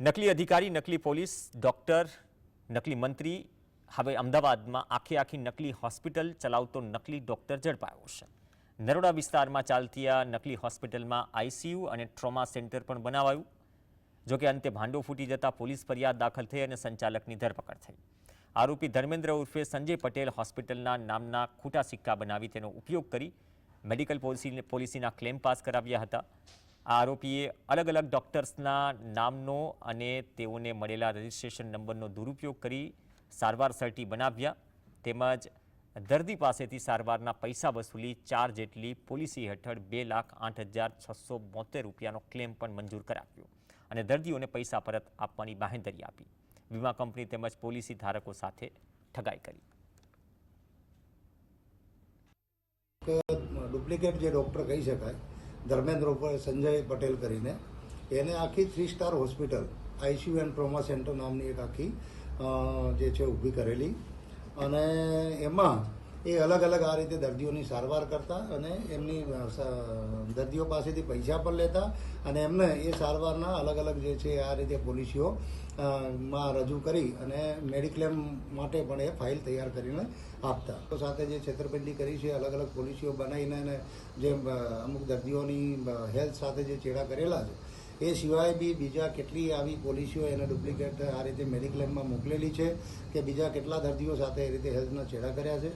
નકલી અધિકારી, નકલી પોલીસ, ડોક્ટર, નકલી મંત્રી, હવે અમદાવાદમાં આખી આખી નકલી હોસ્પિટલ ચલાવતો નકલી ડોક્ટર ઝડપાયો છે. નરોડા વિસ્તારમાં ચાલતી આ નકલી હોસ્પિટલમાં આઈસીયુ અને ટ્રોમા સેન્ટર પણ બનાવાયું જોકે અંતે ભાંડો ફૂટી જતા પોલીસ ફરિયાદ દાખલ થઈ અને સંચાલકની ધરપકડ થઈ. આરોપી ધર્મેન્દ્ર ઉર્ફે સંજય પટેલ હોસ્પિટલના નામના ખોટા સિક્કા બનાવી તેનો ઉપયોગ કરી મેડિકલ પોલિસી, પોલિસીના ક્લેમ પાસ કરાવ્યા હતા. આ આરોપીએ અલગ અલગ ડોક્ટર્સના નામનો અને તેઓને મળેલા રજિસ્ટ્રેશન નંબરનો દુરુપયોગ કરી સારવાર સર્ટી બનાવ્યા. તેમજ દર્દી પાસેથી સારવારના પૈસા વસૂલી ચાર જેટલી પોલિસી હેઠળ બે લાખ આઠ હજાર છસો બોતેર રૂપિયાનો ક્લેમ પણ મંજૂર કરાવ્યો અને દર્દીઓને પૈસા પરત આપવાની બાહેંધરી આપી. વીમા કંપની તેમજ પોલિસી ધારકો સાથે ઠગાઈ કરી. ડુપ્લિકેટ જે ડૉક્ટર કહી શકાય ધર્મેન્દ્ર સંજય પટેલ કરીને. એને આખી three star hospital ICU and trauma centre નામની એક આખી જે છે, ઊભી કરેલી. અને એમાં એ અલગ અલગ આ રીતે દર્દીઓની સારવાર કરતા અને એમની દર્દીઓ પાસેથી પૈસા પણ લેતા અને એમને એ સારવારના અલગ અલગ જે છે આ રીતે પોલિસીઓ માં રજૂ કરી અને મેડિક્લેમ માટે પણ એ ફાઇલ તૈયાર કરીને આપતા. તો સાથે જે છેતરપિંડી કરી છે, અલગ અલગ પોલિસીઓ બનાવીને અને જે અમુક દર્દીઓની હેલ્થ સાથે જે ચેડા કરેલા છે, એ સિવાય બી બીજા કેટલી આવી પોલિસીઓ એને ડુપ્લિકેટ આ રીતે મેડિક્લેમમાં મોકલેલી છે કે બીજા કેટલા દર્દીઓ સાથે એ રીતે હેલ્થના ચેડા કર્યા છે.